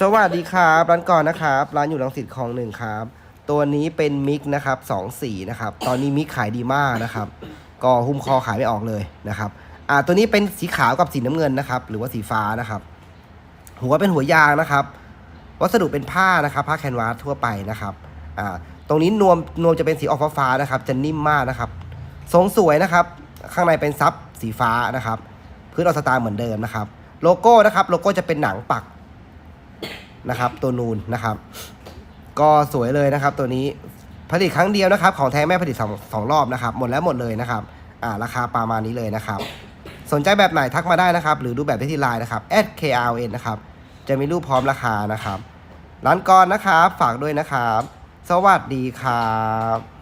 สวัสดีครับร้านก่อนนะครับ ร้านอยู่รังสิตคลองหนึ่งครับ ตัวนี้เป็นมิกนะครับสองสีนะครับ ตอนนี้มิกขายดีมากนะครับ ก็หุ้มคอขายไม่ออกเลยนะครับ อ่าตัวนี้เป็นสีขาวกับสีน้ำเงินนะครับ หรือว่าสีฟ้านะครับ หัวเป็นหัวยางนะครับ วัสดุเป็นผ้านะครับผ้าแคนวาสทั่วไปนะครับอ่าตรงนี้นวมนวมจะเป็นสีออกฟ้านะครับ จะนิ่มมากนะครับ ทรงสวยนะครับ ข้างในเป็นซับสีฟ้านะครับ พื้นออสตาร์เหมือนเดิมนะครับ โลโก้นะครับ โลโก้จะเป็นหนังปัก นะครับ ตัวนูนนะครับ ก็สวยเลยนะครับ ตัวนี้ผลิตครั้งเดียวนะครับ ของแท้แม่ผลิตสองสองรอบนะครับ หมดแล้วหมดเลยนะครับอ่าราคาประมาณนี้เลยนะครับ สนใจแบบไหนทักมาได้นะครับ หรือดูแบบได้ที่ไลน์นะครับ @krn นะครับจะมีรูปพร้อมราคานะครับร้านกรนะครับฝากด้วยนะครับ สวัสดีครับ